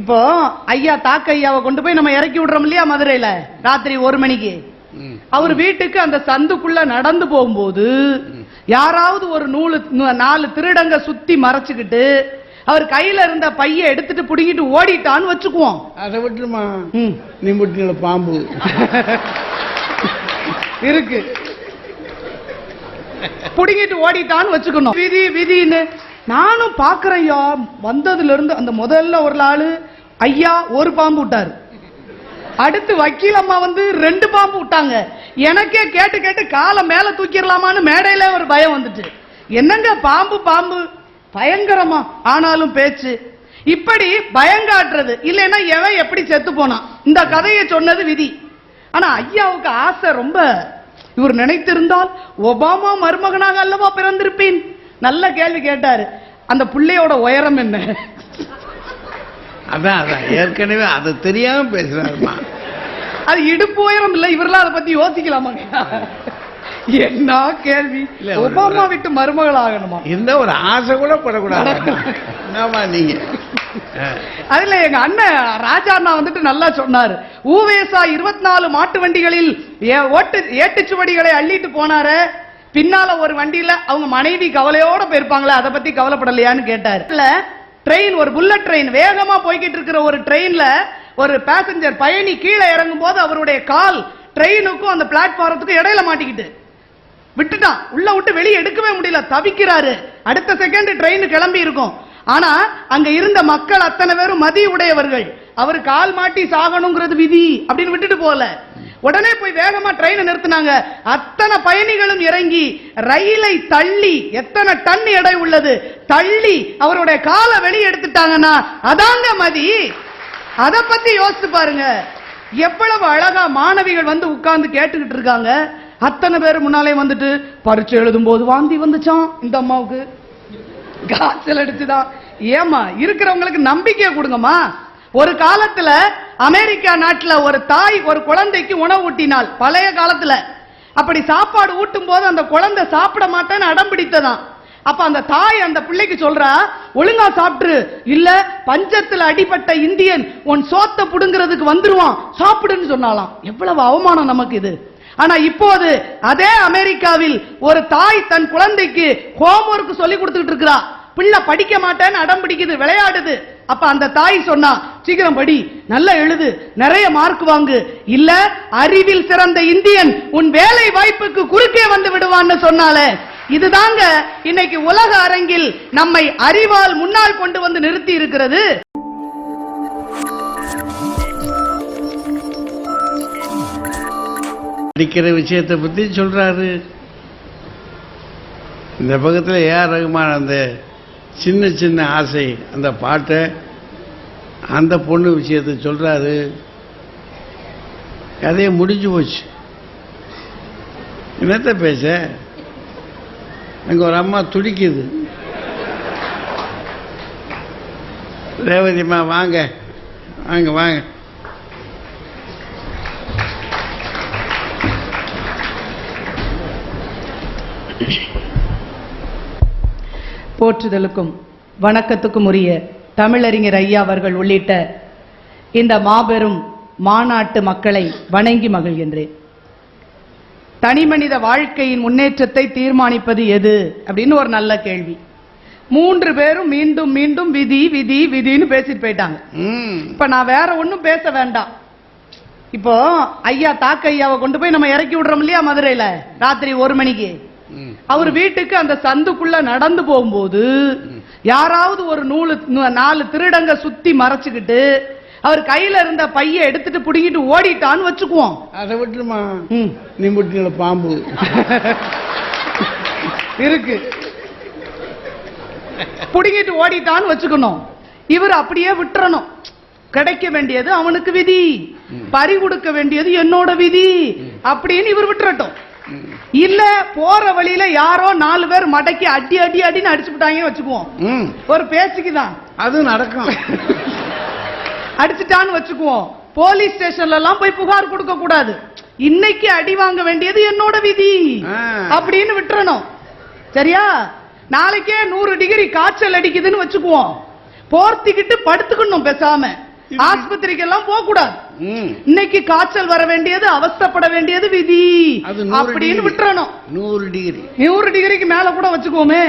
இப்போ ஐயா தாக்க ஐயாவை கொண்டு போய் நம்ம இறக்கி விடுறோம் இல்லையா மதுரையில? ராத்திரி ஒரு மணிக்கு. அவர் வீட்டுக்கு அந்த சந்துக்குள்ள நடந்து போகும்போது யாராவது ஒரு நூலு நாலு திருடங்க சுத்தி மறைச்சுக்கிட்டு அவர் கையில இருந்த பைய எடுத்துட்டு புடுங்கிட்டு ஓடிட்டான்னு வச்சுக்குவோம். அதை விட்டுருமா. நீ முட்டின பாம்பு. இருக்கு. புடுங்கிட்டு ஓடிட்டான்னு வச்சுக்கணும். விதி விதின்னு. நானும் பாக்குறேன் ஐயா அந்த முதல்ல ஒரு ஆள் ஐயா ஒரு பாம்பு விட்டார். அடுத்து வக்கீல் அம்மா வந்து ரெண்டு பாம்பு விட்டாங்க. எனக்கே கேட்டு கேட்டு காலை மேலே தூக்கிடலாமான்னு மேடையில ஒரு பயம் வந்துட்டு. என்னங்க பாம்பு பாம்பு? பயங்கரமா ஆனாலும் பேச்சு. இப்படி பயங்காட்டுறது. இல்லைன்னா எவன் எப்படி செத்து போனான் இந்த கதையை சொன்னது விதி. ஆனா ஐயாவுக்கு ஆசை ரொம்ப. இவர் நினைத்திருந்தால் ஒபாமா மருமகனாக அல்லவா பிறந்திருப்பேன்? நல்ல கேள்வி கேட்டாரு. அந்த பிள்ளையோட உயரம் என்ன? அதான் அதான். ஏற்கனவே அதை தெரியாம பேசுறாருமா. அது இடுப்பு உயரம் இல்ல இவரெல்லாம் அதை பத்தி யோசிக்கலாமாங்க என்ன கேள்வி? ஒபாமா விட்டு மருமகள் ஆகணுமா? இருந்தா ஒரு ஆசை கூட படக்கூடாது. என்னமா நீங்க. அதுல எங்க அண்ணன் ராஜா அண்ணா வந்துட்டு நல்லா சொன்னாரு. ஊவேசா இருபத்தி நாலு மாட்டு வண்டிகளில் ஏ- ஓட்டு ஏட்டுச்சுவடிகளை அள்ளிட்டு போனாரு. பின்னால ஒரு வண்டியில அவங்க மனைவி கவலையோட போயிருப்பாங்களே அதை பத்தி கவலைப்படலையான்னு கேட்டார். ட்ரெயின் ஒரு புல்லட் ட்ரெயின் வேகமா போய்கிட்டு இருக்கிற ஒரு ட்ரெயின்ல ஒரு பேசஞ்சர் பயணி கீழே இறங்கும் போது அவருடைய கால் ட்ரெயினுக்கும் அந்த பிளாட்ஃபாரத்துக்கும் இடையில மாட்டிக்கிட்டு விட்டுட்டான். உள்ள விட்டு வெளியே எடுக்கவே முடியல தவிக்கிறாரு. அடுத்த செகண்ட் ட்ரெயின் கிளம்பி இருக்கும். ஆனா அங்க இருந்த மக்கள் அத்தனை பேரும் மதி உடையவர்கள் அவர் கால் மாட்டி சாகணுங்கிறது விதி அப்படின்னு விட்டுட்டு போகல. உடனே போய் வேகமா ட்ரெயினை நிறுத்தினாங்க. அத்தனை பயணிகளும் இறங்கி ரயிலை தள்ளி எத்தனை டன் எடை உள்ளது? தள்ளி அவருடைய காலை வெளியே எடுத்துட்டாங்கன்னா அதாங்க மதி. அதை பத்தி யோசிச்சு பாருங்க. எவ்வளவு அழகா மாணவிகள் வந்து உட்கார்ந்து கேட்டுக்கிட்டு இருக்காங்க. அத்தனை பேர் முன்னாலே வந்துட்டு பரிச்சு எழுதும் போது வாந்தி வந்துச்சான் இந்த அம்மாவுக்கு. காய்ச்சல் அடிச்சுதான். ஏமா இருக்கிறவங்களுக்கு நம்பிக்கையை கொடுங்கம்மா. ஒரு காலத்துல அமெரிக்கா நாட்டுல ஒரு தாய் ஒரு குழந்தைக்கு உணவு ஊட்டினாள் பழைய காலத்துல. அப்படி சாப்பாடு ஊட்டும் போது அந்த குழந்தை சாப்பிட மாட்டேன்னு அடம் பிடித்ததான். அப்ப அந்த தாய் அந்த பிள்ளைக்கு சொல்றா ஒழுங்கா சாப்பிட்டு இல்ல பஞ்சத்துல அடிபட்ட இந்தியன் உன் சோத்தை புடுங்கிறதுக்கு வந்துருவான். சாப்பிடுன்னு சொன்னாலாம் எவ்வளவு அவமானம் நமக்கு இது. ஆனா இப்போது அதே அமெரிக்காவில் ஒரு தாய் தன் குழந்தைக்கு ஹோம்ஒர்க் சொல்லி கொடுத்துட்டு இருக்கிறா. பிள்ளை படிக்க மாட்டேன்னு அடம் பிடிக்குது விளையாடுது. அப்ப அந்த தாய் சொன்னா சீக்கிரம் படி நல்லா எழுது நிறைய மார்க் வாங்கு. இல்ல அறிவில் சிறந்த இந்தியன் உன் வேலை வாய்ப்புக்கு குறுக்கே வந்து விடுவான்னு சொன்னாலே இதுதாங்க இன்னைக்கு உலக அரங்கில் நம்மை அறிவால் முன்னால் கொண்டு வந்து நிறுத்தி இருக்கிறது. படிக்கிற விஷயத்தை பத்தி சொல்றாரு. இந்த பக்கத்தில் ஏஆர் ரகுமான் அந்த சின்ன சின்ன ஆசை. அந்த பாட்டை அந்த பொண்ணு விஷயத்தை சொல்கிறாரு கதையை முடிஞ்சு போச்சு. என்னத்த பேச? அங்கே ஒரு அம்மா துடிக்குது. ரேவதிம்மா வாங்க. வாங்க வாங்க. போற்றுதலுக்கும் வணக்கத்துக்கும் உரிய தமிழறிஞர் ஐயா அவர்கள் உள்ளிட்ட இந்த மாபெரும் மாநாட்டு மக்களை வணங்கி மகிழ்கின்றேன். தனிமனித வாழ்க்கையின் முன்னேற்றத்தை தீர்மானிப்பது எது அப்படின்னு ஒரு நல்ல கேள்வி. மூன்று பேரும் மீண்டும் மீண்டும் விதி விதி விதின்னு பேசிட்டு போயிட்டாங்க. இப்ப நான் வேற ஒண்ணும் பேச வேண்டாம். இப்போ ஐயா தாக்க ஐயாவை கொண்டு போய் நம்ம இறக்கி விடுறோம் இல்லையா மதுரையில? ராத்திரி ஒரு மணிக்கு. அவர் வீட்டுக்கு அந்த சந்துக்குள்ள நடந்து போகும்போது யாராவது ஒரு நூலு நாலு திருடங்க சுத்தி மறைச்சுக்கிட்டு அவர் கையில இருந்த பைய எடுத்துட்டு புடுங்கிட்டு ஓடிட்டான்னு வச்சுக்குவோம். அதை விட்டுருமா? ம். நீ முட்டின பாம்பு. இருக்கு. புடுங்கிட்டு ஓடிட்டான்னு வச்சுக்கணும். இவர் அப்படியே விட்டுறணும். கிடைக்க வேண்டியது அவனுக்கு விதி. பறி கொடுக்க வேண்டியது என்னோட விதி. அப்படின்னு இவர் விட்டுறட்டும். இல்ல போற வழியில யாரோ நாலு பேர் மடக்கி அடி அடி அடின்னு அடிச்சு விட்டாங்கன்னு வச்சுக்குவோம். ஒரு பேச்சுக்கு தான். அது நடக்கும். அடிச்சுட்டான்னு வச்சுக்குவோம். போலீஸ் ஸ்டேஷன்ல எல்லாம் போய் புகார் கொடுக்க கூடாது. இன்னைக்கு அடி வாங்க வேண்டியது என்னோட விதி. அப்படின்னு விட்டுறணும். சரியா? நாளைக்கே நூறு டிகிரி காய்ச்சல் அடிக்குதுன்னு வச்சுக்குவோம். போர்த்திக்கிட்டு படுத்துக்கணும் பேசாம. ஆஸ்பத்திரிக்கெல்லாம் போக கூடாது. இன்னைக்கு காய்ச்சல் வர வேண்டியது அவஸ்தைப்பட வேண்டியது விதி. அப்படின்னு. விட்டுறணும். நூறு டிகிரி. நூறு டிகிரிக்கு மேல கூட வச்சுக்குவோமே.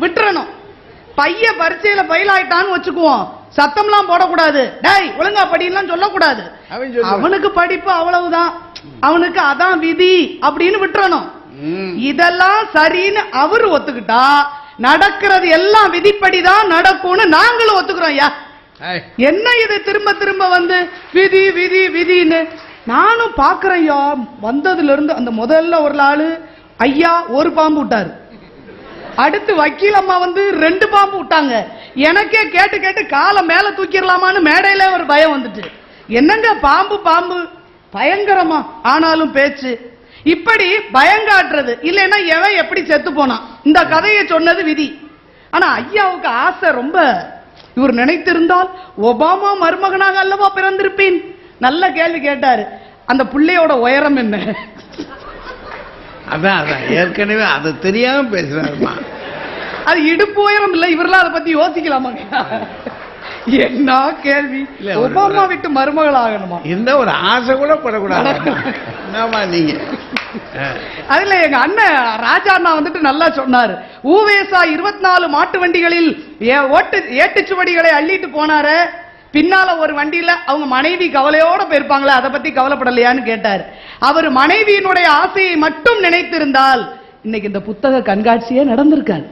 விட்டுறணும். பைய பரீட்சையில பயிலாயிட்டான்னு வச்சுக்குவோம். சத்தம்லாம் போடக்கூடாது. டேய் ஒழுங்கா படிலாம் சொல்லக்கூடாது. அவனுக்கு படிப்பு அவ்வளவுதான். அவனுக்கு அதான் விதி அப்படின்னு விட்டுறணும். இதெல்லாம் சரின்னு அவரு ஒத்துக்கிட்டா நடக்கிறது எல்லாம் விதிப்படிதான் நடக்கும்னு நாங்களும் ஒத்துக்கிறோம் ஐய், என்ன இது திரும்ப திரும்ப வந்து விதி விதி விதின்னு? நானும் பாக்குறேன் வந்ததுல இருந்து அந்த முதல்ல ஒரு ஆளு ஐயா ஒரு பாம்பு விட்டாரு. அடுத்து வக்கீல் அம்மா வந்து ரெண்டு பாம்பு விட்டாங்க. எனக்கே கேட்டு கேட்டு காலை மேல தூக்கிடலாமான்னு மேடையில ஒரு பயம் வந்துட்டு. என்னங்க பாம்பு பாம்பு? பயங்கரமா ஆனாலும் பேச்சு. இப்படி பயங்காட்டுறது இல்லைன்னா எவன் எப்படி செத்து போனான்? இந்த கதையை சொன்னது விதி. ஆனா ஐயாவுக்கு ஆசை ரொம்ப. இவர் நினைத்திருந்தால் ஒபாமா மருமகனாக அல்லவா பிறந்திருப்பேன்? நல்ல கேள்வி கேட்டாரு. அந்த பிள்ளையோட உயரம் என்ன? அதான் அதான். ஏற்கனவே அதை தெரியாம பேசுறாருமா. அது இடுப்பு உயரம் இல்ல. இவரெல்லாம் அதை பத்தி யோசிக்கலாமாங்க என்ன கேள்வி? ஒபாமா விட்டு மருமகள் ஆகணுமா இந்த ஒரு ஆசை கூட படக்கூடாது. என்னமா நீங்க. அதுல எங்க அண்ணன் ராஜா அண்ணா வந்துட்டு நல்லா சொன்னாரு. ஊவேசா இருபத்தி நாலு மாட்டு வண்டிகளில் ஏ- ஓட்டு ஏட்டுச்சுவடிகளை அள்ளிட்டு போனாரு. பின்னால ஒரு வண்டியில அவங்க மனைவி கவலையோட போயிருப்பாங்களே அதை பத்தி கவலைப்படலையான்னு கேட்டார். அவர் மனைவியினுடைய ஆசையை மட்டும் நினைத்திருந்தால் இன்னைக்கு இந்த புத்தக கண்காட்சியே நடந்திருக்காது.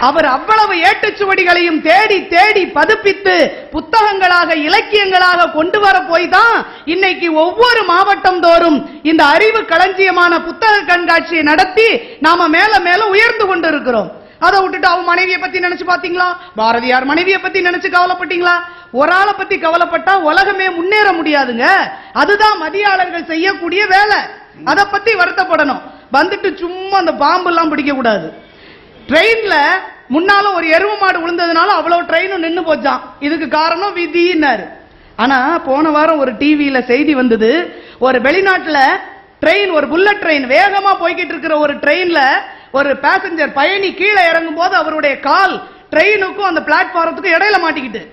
அவர் அவ்வளவு ஏட்டுச்சுவடிகளையும் தேடி தேடி பதுப்பித்து புத்தகங்களாக இலக்கியங்களாக கொண்டு வர போய் தான் இன்னைக்கு ஒவ்வொரு மாவட்டம் தோறும் இந்த அறிவு களஞ்சியமான புத்தக கண்காட்சியை நடத்தி நாம மேல மேல உயர்ந்து கொண்டு இருக்கிறோம் அதை விட்டுட்டு அவன் மனைவியை பத்தி நினைச்சு பாத்தீங்களா பாரதியார் மனைவியை பத்தி நினைச்சு கவலைப்பட்டீங்களா? ஒரு ஆளை பத்தி கவலைப்பட்டா உலகமே முன்னேற முடியாதுங்க. அதுதான் மதியாளர்கள் செய்யக்கூடிய வேலை. அதை பத்தி வருத்தப்படணும். வந்துட்டு சும்மா அந்த பாம்பு எல்லாம் பிடிக்க கூடாது ட்ரெயின்ல முன்னால ஒரு எருவு மாடு விழுந்ததுனால அவ்வளவு ட்ரெயினும் நின்று போச்சான் இதுக்கு காரணம் விதினாரு ஆனா போன வாரம் ஒரு டிவியில செய்தி வந்தது. ஒரு வெளிநாட்டுல ட்ரெயின் ஒரு புல்லட் ட்ரெயின் வேகமா போய்கிட்டு இருக்கிற ஒரு ட்ரெயின்ல ஒரு பேசஞ்சர் பயணி கீழே இறங்கும் போது அவருடைய கால் ட்ரெயினுக்கும் அந்த பிளாட்ஃபாரத்துக்கும் இடையில மாட்டிக்கிட்டு.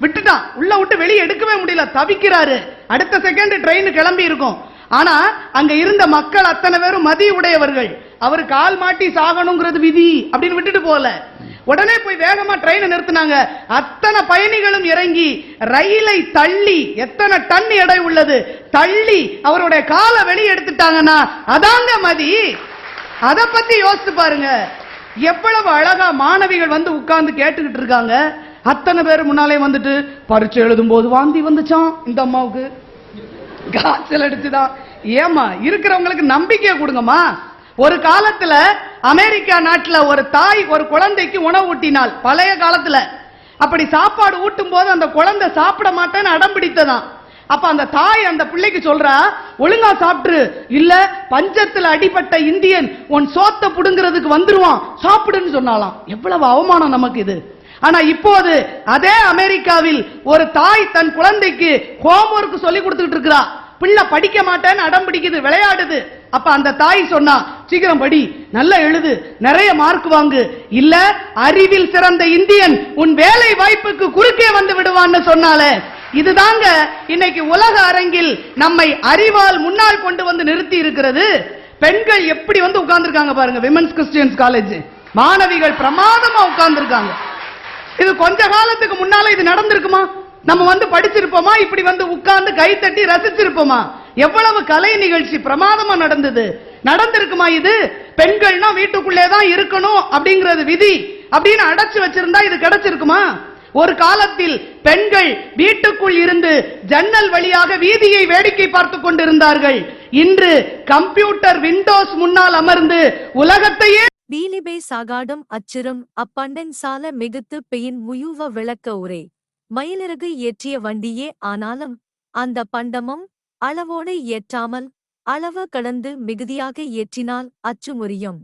விட்டுட்டான். உள்ள விட்டு வெளியே எடுக்கவே முடியல. தவிக்கிறாரு. அடுத்த செகண்ட் ட்ரெயின் கிளம்பி இருக்கும் ஆனா அங்க இருந்த மக்கள் அத்தனை பேரும் மதி உடையவர்கள். அவர் கால் மாட்டி சாகணுங்கிறது விதி அப்படின்னு விட்டுட்டு போல உடனே போய் வேகமா ட்ரெயினை நிறுத்தினாங்க. அத்தனை பயணிகளும் இறங்கி ரயிலை தள்ளி எத்தனை டன் எடை உள்ளது தள்ளி அவருடைய காலை வெளியே எடுத்துட்டாங்கன்னா அதாங்க மதி. அதை பத்தி யோசித்து பாருங்க. எவ்வளவு அழகா மாணவிகள் வந்து உட்கார்ந்து கேட்டுக்கிட்டு இருக்காங்க. அத்தனை பேர் முன்னாலே வந்துட்டு பரீட்சை எழுதும் போது வாந்தி வந்துச்சான் இந்த அம்மாவுக்கு. காய்ச்சல் அடிச்சுதான் ஏமா இருக்கிறவங்களுக்கு நம்பிக்கையை கொடுங்கம்மா. ஒரு காலத்துல அமெரிக்கா நாட்டில் ஒரு தாய் ஒரு குழந்தைக்கு உணவு ஊட்டினாள் பழைய காலத்துல. அப்படி சாப்பாடு ஊட்டும் போது அந்த குழந்தை சாப்பிட மாட்டேன்னு அடம் பிடித்ததான். அப்ப அந்த தாய் அந்த பிள்ளைக்கு சொல்றா ஒழுங்கா சாப்பிட்டு இல்ல பஞ்சத்துல அடிபட்ட இந்தியன் உன் சோத்தை புடுங்கிறதுக்கு வந்துருவான். சாப்பிடுன்னு சொன்னாலாம் எவ்வளவு அவமானம் நமக்கு இது. ஆனா இப்போது அதே அமெரிக்காவில் ஒரு தாய் தன் குழந்தைக்கு ஹோம்ஒர்க் சொல்லி கொடுத்துட்டு இருக்கிறா. பிள்ளை படிக்க மாட்டேன்னு அடம் பிடிக்குது விளையாடுது. அப்ப அந்த தாய் சொன்னா சீக்கிரம் படி நல்லா எழுது நிறைய மார்க் வாங்கு. இல்ல அறிவில் சிறந்த இந்தியன் உன் வேலை வாய்ப்புக்கு குறுக்கே வந்து விடுவான்னு சொன்னாலே. இதுதாங்க இன்னைக்கு உலக அரங்கில் நம்மை அறிவால் முன்னால் கொண்டு வந்து நிறுத்தி இருக்கிறது. பெண்கள் எப்படி வந்து உட்கார்ந்துருக்காங்க பாருங்க விமன்ஸ் கிறிஸ்டியன்ஸ் காலேஜ் மாணவிகள் பிரமாதமா உட்கார்ந்திருக்காங்க. இது கொஞ்ச காலத்துக்கு முன்னால இது நடந்திருக்குமா? நம்ம வந்து படிச்சிருப்போமா? இப்படி வந்து உட்கார்ந்து கை தட்டி ரசிச்சிருப்போமா? எவ்வளவு கலை நிகழ்ச்சி பிரமாதமா நடந்தது. நடந்திருக்குமா இது? பெண்கள்னா வீட்டுக்குள்ளே தான் இருக்கணும் அப்படிங்கிறது விதி. அப்படின்னு அடைச்சு வச்சிருந்தா இது கிடைச்சிருக்குமா? ஒரு காலத்தில் பெண்கள் வீட்டுக்குள் இருந்து ஜன்னல் வழியாக வீதியை வேடிக்கை பார்த்து கொண்டிருந்தார்கள். இன்று கம்ப்யூட்டர் விண்டோஸ் முன்னால் அமர்ந்து உலகத்தையே பீலிபே சாகாடும் அச்சிறும் அப்பண்டன் சால மிகுத்து பெயின் முயுவ விளக்க உரே. மயிலிறகு ஏற்றிய வண்டியே ஆனாலும் அந்த பண்டமும் அளவோடு ஏற்றாமல் அளவு கடந்து மிகுதியாக ஏற்றினால் அச்சு முறியும்.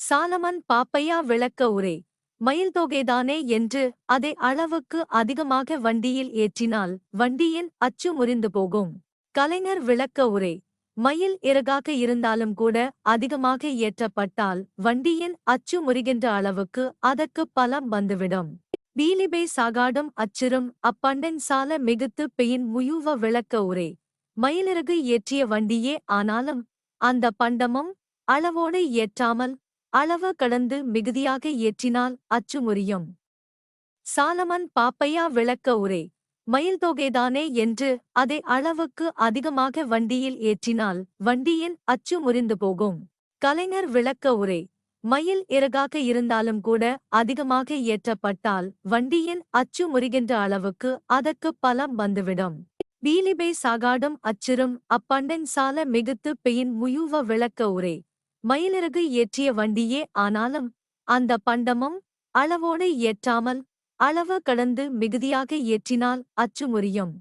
சாலமன் பாப்பையா விளக்க உரே. மயில் தொகைதானே என்று அதை அளவுக்கு அதிகமாக வண்டியில் ஏற்றினால் வண்டியின் அச்சு முறிந்து போகும். கலைஞர் விளக்க உரை. மயில் இறகாக இருந்தாலும் கூட அதிகமாக ஏற்றப்பட்டால் வண்டியின் அச்சு முறிகின்ற அளவுக்கு அதற்கு பலம் வந்துவிடும். பீலிபே சாகாடும் அச்சிறும் அப்பண்டன் சால மிகுத்து பெயின் முயுவ விளக்க உரே. மயிலிறகு ஏற்றிய வண்டியே ஆனாலும் அந்த பண்டமும் அளவோடு ஏற்றாமல் அளவு கடந்து மிகுதியாக ஏற்றினால் அச்சு முறியும். சாலமன் பாப்பையா விளக்க உரே. மயில் தொகைதானே என்று அதை அளவுக்கு அதிகமாக வண்டியில் ஏற்றினால் வண்டியின் அச்சு முறிந்து போகும். கலைஞர் விளக்க உரே. மயில் இறகாக இருந்தாலும் கூட அதிகமாக ஏற்றப்பட்டால் வண்டியின் அச்சு முறிகின்ற அளவுக்கு அதற்கு பலம் வந்துவிடும். பீலிபை சாகாடும் அச்சிறும் அப்பண்டன் சால மிகுத்து பெயின் முயுவ விளக்க உரே. மயிலிறகு ஏற்றிய வண்டியே ஆனாலும் அந்த பண்டமும் அளவோடு ஏற்றாமல் அளவு கடந்து மிகுதியாக ஏற்றினால் அச்சு முறியும்.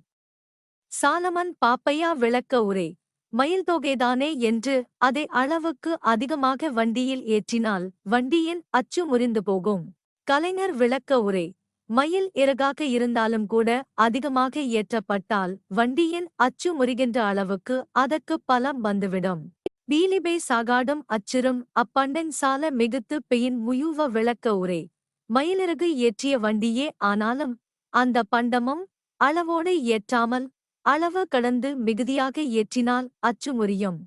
சாலமன் பாப்பையா விளக்க உரே மயில் தொகைதானே என்று அதை அளவுக்கு அதிகமாக வண்டியில் ஏற்றினால் வண்டியின் அச்சு முறிந்து போகும். கலைஞர் விளக்க உரே மயில் இறகாக இருந்தாலும் கூட அதிகமாக ஏற்றப்பட்டால் வண்டியின் அச்சு முறிகின்ற அளவுக்கு அதற்கு பலம் வந்துவிடும். பீலிபே சாகாடும் அச்சிறும் அப்பண்டன் சால மிகுத்து பெயின் முயுவ விளக்க உரே மயிலிறகு ஏற்றிய வண்டியே ஆனாலும் அந்த பண்டமும் அளவோடு ஏற்றாமல் அளவு கடந்து மிகுதியாக ஏற்றினால் அச்சு முறியும்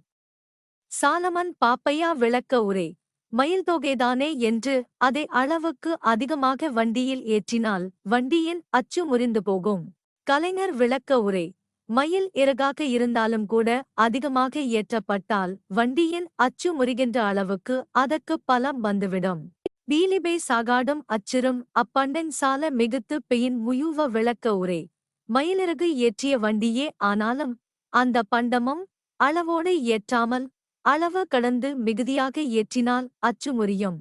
சாலமன் பாப்பையா விளக்க உரே மயில் தொகைதானே என்று அதை அளவுக்கு அதிகமாக வண்டியில் ஏற்றினால் வண்டியின் அச்சு முறிந்து போகும் கலைஞர் விளக்க உரே மயில் இறகாக இருந்தாலும் கூட அதிகமாக ஏற்றப்பட்டால் வண்டியின் அச்சு முறிகின்ற அளவுக்கு அதற்கு பலம் வந்துவிடும். பீலிபே சாகாடும் அச்சிறும் அப்பண்டன் சால மிகுத்து பெயின் முயுவ விளக்க உரே. மயிலிறகு ஏற்றிய வண்டியே ஆனாலும் அந்த பண்டமும் அளவோடு ஏற்றாமல் அளவு கடந்து மிகுதியாக ஏற்றினால் அச்சு முறியும்.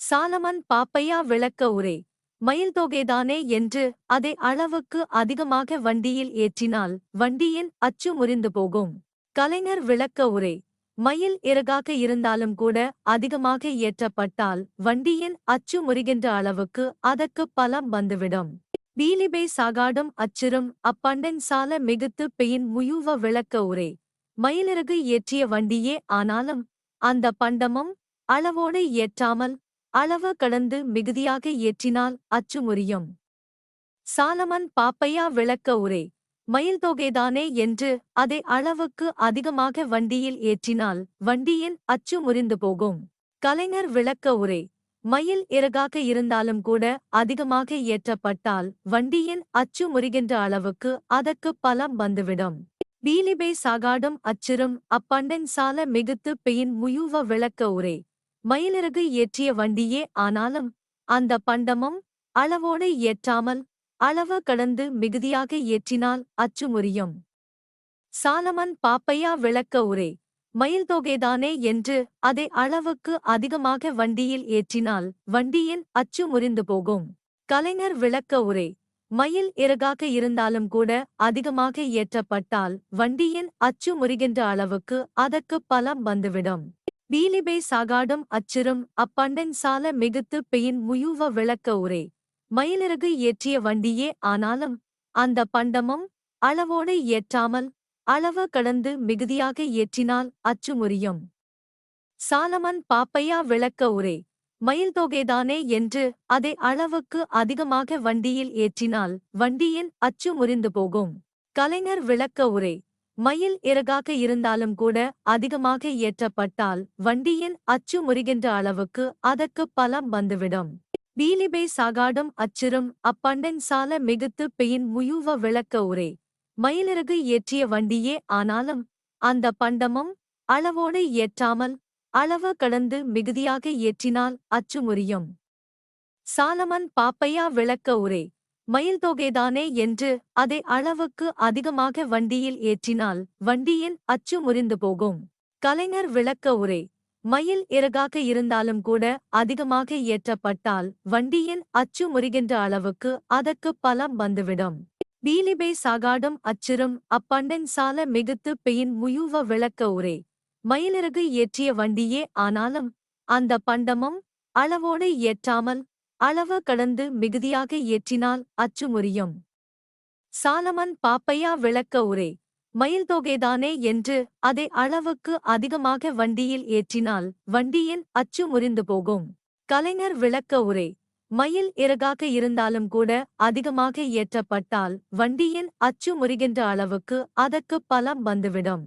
சாலமன் பாப்பையா விளக்க உரே. மயில் தொகைதானே என்று அதை அளவுக்கு அதிகமாக வண்டியில் ஏற்றினால் வண்டியின் அச்சு முறிந்து போகும். கலைஞர் விளக்க உரே. மயில் இறகாக இருந்தாலும் கூட அதிகமாக ஏற்றப்பட்டால் வண்டியின் அச்சு முறிகின்ற அளவுக்கு அதற்கு பலம் வந்துவிடும். பீலிபே சாகாடும் அச்சிறும் அப்பண்டன் சால மிகுத்து பெயின் முயுவ விளக்க உரே. மயிலிறகு ஏற்றிய வண்டியே ஆனாலும் அந்த பண்டமும் அளவோடு ஏற்றாமல் அளவு கடந்து மிகுதியாக ஏற்றினால் அச்சு முறியும். சாலமன் பாப்பையா விளக்க உரே. மயில் தொகைதானே என்று அதை அளவுக்கு அதிகமாக வண்டியில் ஏற்றினால் வண்டியின் அச்சு முறிந்து போகும். கலைஞர் விளக்க உரே. மயில் இறகாக இருந்தாலும் கூட அதிகமாக ஏற்றப்பட்டால் வண்டியின் அச்சு முறிகின்ற அளவுக்கு அதற்கு பலம் வந்துவிடும். பீலிபே சாகாடும் அச்சிறும் அப்பண்டன் சால மிகுத்து பெயின் முயுவ விளக்க உரே. மயிலிறகு ஏற்றிய வண்டியே ஆனாலும் அந்த பண்டமும் அளவோடு ஏற்றாமல் அளவு கடந்து மிகுதியாக ஏற்றினால் அச்சு முறியும். சாலமன் பாப்பையா விளக்க உரே மயில் தொகைதானே என்று அதை அளவுக்கு அதிகமாக வண்டியில் ஏற்றினால் வண்டியின் அச்சு முறிந்து போகும். கலைஞர் விளக்க உரே மயில் இறகாக இருந்தாலும் கூட அதிகமாக ஏற்றப்பட்டால் வண்டியின் அச்சு முறிகின்ற அளவுக்கு அதற்கு பலம் வந்துவிடும். பீலிபே சாகாடும் அச்சிறும் அப்பண்டன் சால மிகுத்து பெயின் முயுவ விளக்க உரே மயிலிறகு ஏற்றிய வண்டியே ஆனாலும் அந்த பண்டமும் அளவோடு ஏற்றாமல் அளவு கடந்து மிகுதியாக ஏற்றினால் அச்சு முறியும். சாலமன் பாப்பையா விளக்க உரே மயில் தொகைதானே என்று அதை அளவுக்கு அதிகமாக வண்டியில் ஏற்றினால் வண்டியின் அச்சு முறிந்து போகும். கலைஞர் விளக்க உரே மயில் இறகாக இருந்தாலும் கூட அதிகமாக ஏற்றப்பட்டால் வண்டியின் அச்சு முறிகின்ற அளவுக்கு அதற்கு பலம் வந்துவிடும். பீலிபே சாகாடும் அச்சிறும் அப்பண்டன் சால மிகுத்து பெயின் முயுவ விளக்க உரே. மயிலிறகு ஏற்றிய வண்டியே ஆனாலும் அந்த பண்டமும் அளவோடு ஏற்றாமல் அளவு கடந்து மிகுதியாக ஏற்றினால் அச்சு முறியும். சாலமன் பாப்பையா விளக்க உரே. மயில் தொகைதானே என்று அதை அளவுக்கு அதிகமாக வண்டியில் ஏற்றினால் வண்டியின் அச்சு முறிந்து போகும். கலைஞர் விளக்க உரே. மயில் இறகாக இருந்தாலும் கூட அதிகமாக ஏற்றப்பட்டால் வண்டியின் அச்சு முறிகின்ற அளவுக்கு அதற்கு பலம் வந்துவிடும். பீலிபே சாகாடும் அச்சிறும் அப்பண்டன் சால மிகுத்து பெயின் முயுவ விளக்க உரே. மயிலிறகு ஏற்றிய வண்டியே ஆனாலும் அந்த பண்டமும் அளவோடு ஏற்றாமல் அளவு கடந்து மிகுதியாக ஏற்றினால் அச்சு முறியும். சாலமன் பாப்பையா விளக்க உரே. மயில் தொகைதானே என்று அதை அளவுக்கு அதிகமாக வண்டியில் ஏற்றினால் வண்டியின் அச்சு முறிந்து போகும். கலைஞர் விளக்க உரை மயில் இறகாக இருந்தாலும் கூட அதிகமாக ஏற்றப்பட்டால் வண்டியின் அச்சு முறிகின்ற அளவுக்கு அதற்கு பலம் வந்துவிடும்.